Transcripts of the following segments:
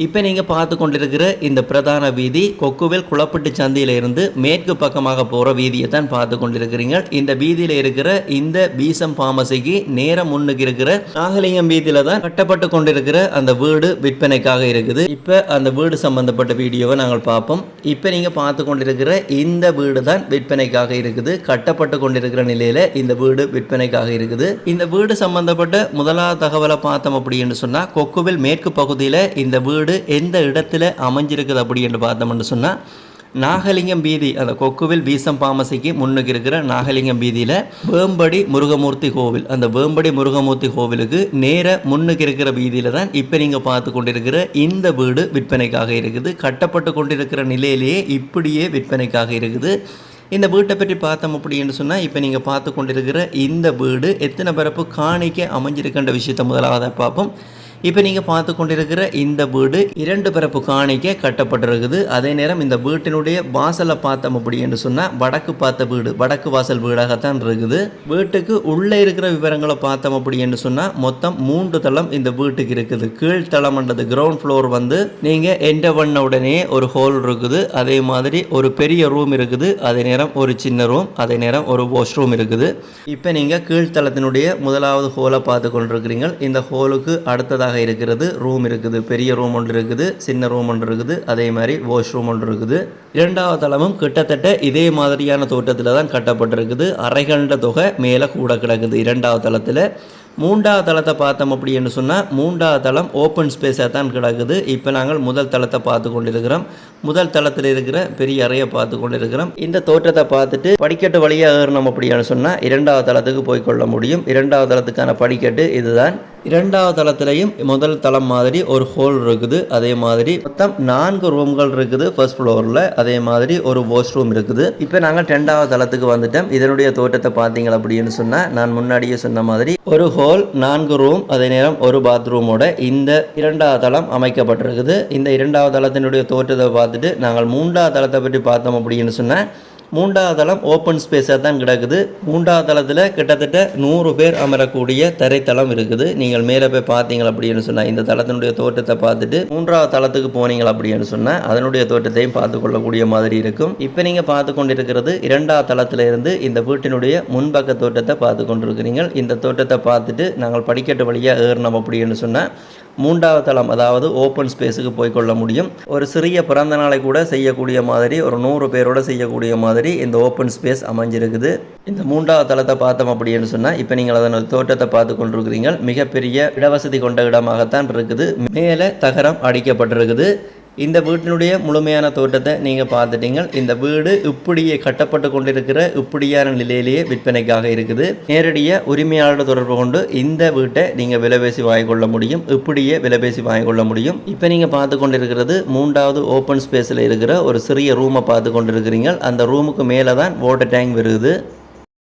இப்போ நீங்கள் பார்த்து கொண்டிருக்கிற இந்த பிரதான வீதி கொக்குவேல் குளப்பட்டு சந்தையில இருந்து மேற்கு பக்கமாக போகிற வீதியை தான் பார்த்து கொண்டிருக்கிறீங்க. இந்த வீதியில் இருக்கிற இந்த பீசம் பாமசிக்கு நேரம் முன்னுக்கு இருக்கிற நாகலிங்கம் வீதியில் தான் கட்டப்பட்டு கொண்டிருக்கிற அந்த வீடு விற்பனைக்காக இருக்குது. இப்போ அந்த வீடு சம்பந்தப்பட்ட வீடியோவை நாங்கள் பார்ப்போம். இப்போ நீங்கள் பார்த்து கொண்டிருக்கிற இந்த வீடு தான் விற்பனைக்காக இருக்குது. கட்டப்பட்டு கொண்டிருக்கிற நிலையில் இந்த வீடு விற்பனைக்காக இருக்குது. இந்த வீடு சம்பந்தப்பட்ட முதலாவது தகவலை பார்த்தோம் அப்படின்னு சொன்னால் கொக்குவில் மேற்கு பகுதியில் இந்த வீடு வீடு எந்த இடத்துல அமைஞ்சிருக்குது அப்படின்னு பார்த்தோம்னு சொன்னால் நாகலிங்கம் பீதி அந்த கொக்குவில் வீசம் பாமசிக்கு முன்னுக்கு இருக்கிற நாகலிங்கம் பீதியில் வேம்படி முருகமூர்த்தி கோவில். அந்த வேம்படி முருகமூர்த்தி கோவிலுக்கு நேர முன்னுக்கு இருக்கிற வீதியில் தான் இப்போ நீங்கள் பார்த்து கொண்டிருக்கிற இந்த வீடு விற்பனைக்காக இருக்குது. கட்டப்பட்டு கொண்டிருக்கிற நிலையிலேயே இப்படியே விற்பனைக்காக இருக்குது. இந்த வீட்டை பற்றி பார்த்தோம் அப்படின்னு சொன்னால் இப்போ நீங்கள் பார்த்து கொண்டிருக்கிற இந்த வீடு எத்தனை பரப்பு காணிக்க அமைஞ்சிருக்கின்ற விஷயத்தை முதலாவதாக பார்ப்போம். இப்போ நீங்கள் பார்த்து கொண்டிருக்கிற இந்த வீடு இரண்டு பிறப்பு காணிக்க கட்டப்பட்டிருக்குது. அதே நேரம் இந்த வீட்டினுடைய வாசலை பார்த்தோம் அப்படின்னு சொன்னால் வடக்கு பார்த்த வீடு வடக்கு வாசல் வீடாகத்தான் இருக்குது. வீட்டுக்கு உள்ளே இருக்கிற விவரங்களை பார்த்தோம் அப்படின்னு சொன்னால் மொத்தம் மூன்று தளம் இந்த வீட்டுக்கு இருக்குது. கீழ் தளம்ன்றது கிரவுண்ட் ஃப்ளோர் வந்து நீங்கள் என்ட பண்ண உடனே ஒரு ஹோல் இருக்குது. அதே மாதிரி ஒரு பெரிய ரூம் இருக்குது. அதே நேரம் ஒரு சின்ன ரூம் அதே நேரம் ஒரு வாஷ் ரூம் இருக்குது. இப்போ நீங்கள் கீழ்த்தளத்தினுடைய முதலாவது ஹோலை பார்த்து கொண்டிருக்கிறீங்க இந்த ஹோலுக்கு அடுத்ததாக இருக்கிறது. ரூம் இருக்குது பெரிய ரூம் ஒன்று இருக்குது சின்ன ரூம் ஒன்று இருக்குது அதே மாதிரி வாஷ் ரூம் ஒன்று இருக்குது. இரண்டாவது தளமும் கிட்டத்தட்ட இதே மாதிரியான தோட்டத்தில் தான் கட்டப்பட்டிருக்குது. அரைகண்ட தொகை மேலே கூட கிடக்குது இரண்டாவது தளத்தில். மூன்றாவது தளத்தை பார்த்தோம் அப்படின்னு சொன்னால் மூன்றாவது தளம் ஓப்பன் ஸ்பேஸாக தான் கிடக்குது. இப்போ நாங்கள் முதல் தளத்தை பார்த்து கொண்டிருக்கிறோம். முதல் தளத்தில் இருக்கிற பெரிய அறையை பார்த்து கொண்டிருக்கிறோம். இந்த தோற்றத்தை பார்த்துட்டு படிக்கட்டு வழியாக ஏறணும் அப்படின்னு சொன்னால் இரண்டாவது தளத்துக்கு போய் கொள்ள முடியும். இரண்டாவது தளத்துக்கான படிக்கட்டு இதுதான். இரண்டாவது தளத்துலையும் முதல் தளம் மாதிரி ஒரு ஹோல் இருக்குது. அதே மாதிரி மொத்தம் நான்கு ரூம்கள் இருக்குது ஃபர்ஸ்ட் ஃப்ளோரில் அதே மாதிரி ஒரு வாஷ் ரூம் இருக்குது. இப்போ நாங்கள் ரெண்டாவது தளத்துக்கு வந்துட்டோம். இதனுடைய தோட்டத்தை பார்த்தீங்க அப்படின்னு சொன்னால் நான் முன்னாடியே சொன்ன மாதிரி ஒரு ஹோல் நான்கு ரூம் அதே நேரம் ஒரு பாத்ரூமோட இந்த இரண்டாவது தளம் அமைக்கப்பட்டிருக்குது. இந்த இரண்டாவது தளத்தினுடைய தோற்றத்தை பார்த்துட்டு நாங்கள் மூன்றாவது தளத்தை பற்றி பார்த்தோம் அப்படின்னு சொன்னால் மூன்றாவது தளம் ஓப்பன் ஸ்பேஸாக தான் கிடக்குது. மூன்றாவது தளத்தில் கிட்டத்தட்ட நூறு பேர் அமரக்கூடிய தரைத்தளம் இருக்குது. நீங்கள் மேலே போய் பார்த்தீங்க அப்படின்னு சொன்னால் இந்த தளத்தினுடைய தோட்டத்தை பார்த்துட்டு மூன்றாவது தளத்துக்கு போனீங்க அப்படின்னு சொன்னால் அதனுடைய தோட்டத்தையும் பார்த்து கொள்ளக்கூடிய மாதிரி இருக்கும். இப்போ நீங்கள் பார்த்து கொண்டிருக்கிறது இரண்டாவது தளத்தில் இருந்து இந்த வீட்டினுடைய முன்பக்க தோட்டத்தை பார்த்து கொண்டிருக்கிறீங்க இந்த தோட்டத்தை பார்த்துட்டு நாங்கள் படிக்கட்டு வழியாக ஏறினோம் அப்படின்னு சொன்னால் மூன்றாவது தளம் அதாவது ஓப்பன் ஸ்பேஸுக்கு போய்க்கொள்ள முடியும். ஒரு சிறிய பிறந்த நாளை கூட செய்யக்கூடிய மாதிரி ஒரு நூறு பேரோட செய்யக்கூடிய மாதிரி இந்த ஓப்பன் ஸ்பேஸ் அமைஞ்சிருக்குது. இந்த மூன்றாவது தளத்தை பார்த்தோம் அப்படின்னு சொன்னால் இப்போ நீங்கள் அதன் தோட்டத்தை பார்த்து கொண்டிருக்கிறீங்க மிகப்பெரிய இடவசதி கொண்ட இடமாகத்தான் இருக்குது. மேலே தகரம் அடிக்கப்பட்டிருக்குது. இந்த வீட்டினுடைய முழுமையான தோட்டத்தை நீங்கள் பார்த்துட்டீங்க. இந்த வீடு இப்படியே கட்டப்பட்டு கொண்டிருக்கிற இப்படியான நிலையிலேயே விற்பனைக்காக இருக்குது. நேரடியாக உரிமையாளர் தொடர்பு கொண்டு இந்த வீட்டை நீங்கள் விலைபேசி வாங்கிக்கொள்ள முடியும். இப்படியே விலைபேசி வாங்கிக்கொள்ள முடியும். இப்போ நீங்கள் பார்த்து கொண்டிருக்கிறது மூன்றாவது ஓப்பன் ஸ்பேஸில் இருக்கிற ஒரு சிறிய ரூமை பார்த்து கொண்டிருக்கிறீங்க அந்த ரூமுக்கு மேலே தான் வாட்டர் டேங்க் வருது.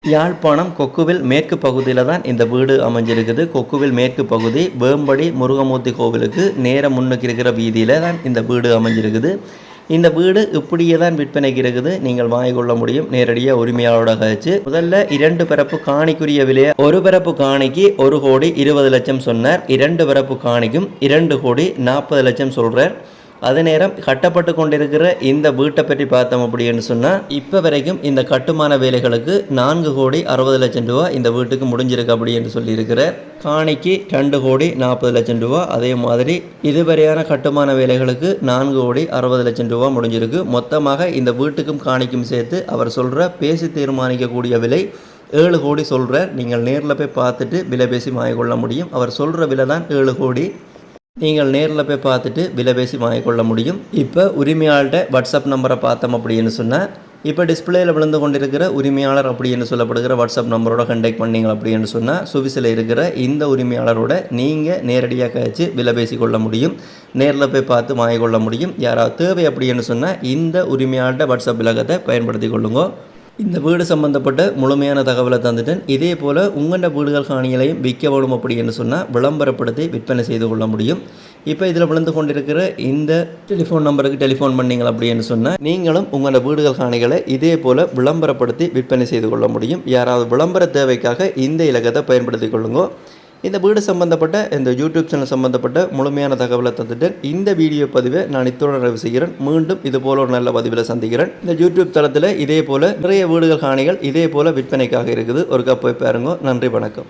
யாழ்ப்பாணம் கொக்குவில் மேற்கு பகுதியில் தான் இந்த வீடு அமைஞ்சிருக்குது. கொக்குவில் மேற்கு பகுதி வேம்படி முருகமூர்த்தி கோவிலுக்கு நேரம் முன்னுக்கு இருக்கிற வீதியில் தான் இந்த வீடு அமைஞ்சிருக்குது. இந்த வீடு இப்படியே தான் விற்பனைக்கு இருக்குது. நீங்கள் வாங்கி கொள்ள முடியும். நேரடியாக உரிமையாளோட கழிச்சு முதல்ல இரண்டு பிறப்பு காணிக்குரிய விலையை ஒரு பிறப்பு காணிக்கு ஒரு கோடி இருபது லட்சம் சொன்னார். இரண்டு பிறப்பு காணிக்கும் இரண்டு கோடி நாற்பது லட்சம் சொல்கிறார் அதே நேரம் கட்டப்பட்டு கொண்டிருக்கிற இந்த வீட்டை பற்றி பார்த்தோம் அப்படின்னு சொன்னால் இப்போ வரைக்கும் இந்த கட்டுமான வேலைகளுக்கு நான்கு கோடி அறுபது லட்சம் ரூபா இந்த வீட்டுக்கு முடிஞ்சிருக்கு அப்படின்னு சொல்லியிருக்கிறார். காணிக்கு ரெண்டு கோடி நாற்பது லட்சம் ரூபா. அதே மாதிரி இதுவரையான கட்டுமான வேலைகளுக்கு நான்கு கோடி அறுபது லட்சம் ரூபா முடிஞ்சிருக்கு. மொத்தமாக இந்த வீட்டுக்கும் காணிக்கும் சேர்த்து அவர் சொல்கிற பேசி தீர்மானிக்கக்கூடிய விலை ஏழு கோடி சொல்கிறார் நீங்கள் நேரில் போய் பார்த்துட்டு விலை பேசி வாங்கிக்கொள்ள முடியும். அவர் சொல்கிற விலை தான் ஏழு கோடி. நீங்கள் நேரில் போய் பார்த்துட்டு விலை பேசி வாங்கிக்கொள்ள முடியும். இப்போ உரிமையாளர்கிட்ட வாட்ஸ்அப் நம்பரை பார்த்தோம் அப்படின்னு சொன்னால் இப்போ டிஸ்பிளேயில் விழுந்து கொண்டிருக்கிற உரிமையாளர் அப்படின்னு சொல்லப்படுகிற வாட்ஸ்அப் நம்பரோட கண்டெக்ட் பண்ணீங்க அப்படின்னு சொன்னால் சுவிஸில் இருக்கிற இந்த உரிமையாளரோட நீங்கள் நேரடியாக கழிச்சு விலை பேசி கொள்ள முடியும். நேரில் போய் பார்த்து வாங்கிக்கொள்ள முடியும். யாராவது தேவை அப்படின்னு சொன்னால் இந்த உரிமையாளர்கிட்ட வாட்ஸ்அப் விலகத்தை பயன்படுத்தி கொள்ளுங்க. இந்த வீடு சம்பந்தப்பட்ட முழுமையான தகவலை தந்துட்டேன். இதே போல் உங்களோட வீடுகள் காணிகளையும் விற்க வேணும் அப்படின்னு சொன்னால் விளம்பரப்படுத்தி விற்பனை செய்து கொள்ள முடியும். இப்போ இதில் விழுந்து கொண்டிருக்கிற இந்த டெலிஃபோன் நம்பருக்கு டெலிஃபோன் பண்ணிங்க அப்படின்னு சொன்னால் நீங்களும் உங்களோட வீடுகள் காணிகளை இதே போல் விளம்பரப்படுத்தி விற்பனை செய்து கொள்ள முடியும். யாராவது விளம்பர தேவைக்காக இந்த இலக்கத்தை பயன்படுத்தி கொள்ளுங்க. இந்த வீடு சம்பந்தப்பட்ட இந்த யூடியூப் சேனல் சம்பந்தப்பட்ட முழுமையான தகவலை தந்துட்டேன் இந்த வீடியோ பதிவை நான் இத்துடன் நிறைவு செய்கிறேன். மீண்டும் இது போல ஒரு நல்ல பதிவில் சந்திக்கிறேன். இந்த யூடியூப் தளத்தில் இதே போல நிறைய வீடுகள் காணிகள் இதே போல விற்பனைக்காக இருக்குது. ஒரு போய் பாருங்க. நன்றி வணக்கம்.